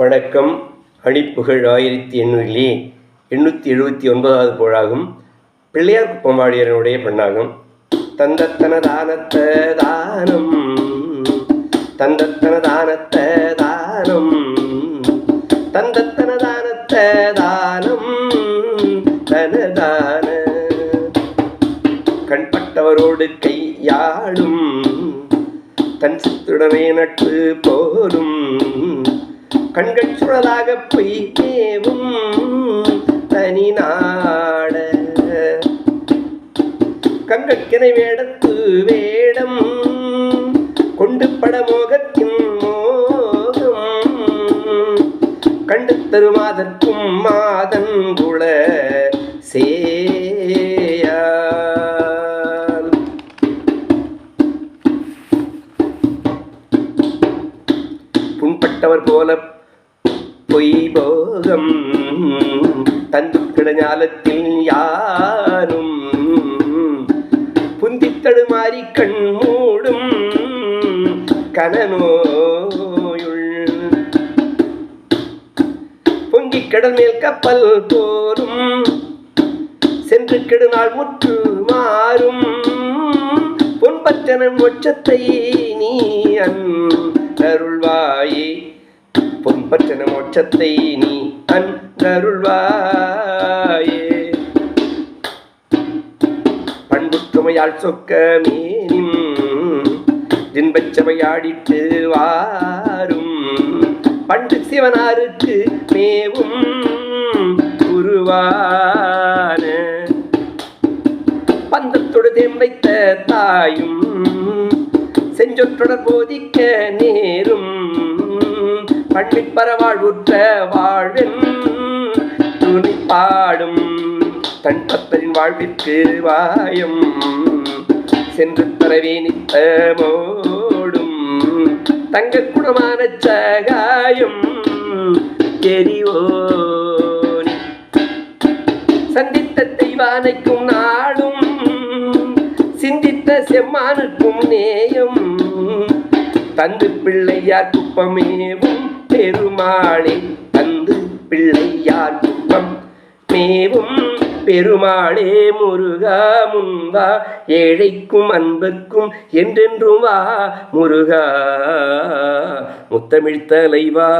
வணக்கம். அணிப்புகழ் ஆயிரத்தி எண்ணூறிலே எண்ணூற்றி எழுபத்தி ஒன்பதாவது புழாகும் பிள்ளையார் குப்பமாடியரனுடைய பெண்ணாகும். தந்தத்தன தானத்த தானம் தந்தத்தன தானத்த தானம் தந்தத்தன தானத்த தானம் தனதான. கண்பட்டவரோடு கையாளும். தன் சித்துடனே நட்பு போலும். கண்கள் சுழலாக பொய் தனி நாட. கங்கட்கிணை வேடத்து வேடம் கொண்டு படமோகத்தின் மோகம். கண்டு தருமாதற்கும் மாதன் குல சேயால் புண்பட்டவர் போல பொய் போகம் தந்து கிடஞாலத்தில் யாரும் புந்தித்தடு மாறி கண் மூடும் கனநோயுள். பொங்கி கடல் மேல் கப்பல் போரும் சென்று கெடுநாள் முற்று மாறும். பொன்பற்றன ஒற்றத்தை நீ அன் அருள்வாயே. பொன்பற்றன மோட்சத்தை நீ அன்றருள்வாயே. பண்புற்றுமையால் சொக்க மேனிம் தின்பச்சவையாடிட்டு வாரும். பண்டு சிவனாருக்கு மேவும் உருவான பந்தத்தொடு தேம்பைத்த தாயும் செஞ்சொற்றொடர் போதிக்க நேரும். பள்ளிப்பரவாழ்வுற்ற பரவாழ்வுற்ற வாழ்வென் பாடும் தன் பத்தரின் வாழ்விற்கு வாயம். சென்று தரவே நித்தமோடும் தங்க குணமான சகாயம் எரிவோனி சந்தித்த தெய்வானைக்கும் நாடும் சிந்தித்த செம்மானுக்கும் நேயம். தந்து பிள்ளையார் குப்பமேவும் பெருமாளே தந்து பிள்ளையார் குப்பம். மேவும் பெருமாளே முருகா முன்வா ஏழைக்கும் அன்பர்க்கும் என்றென்றும் வா முருகா. முத்தமிழ்த்தலைவா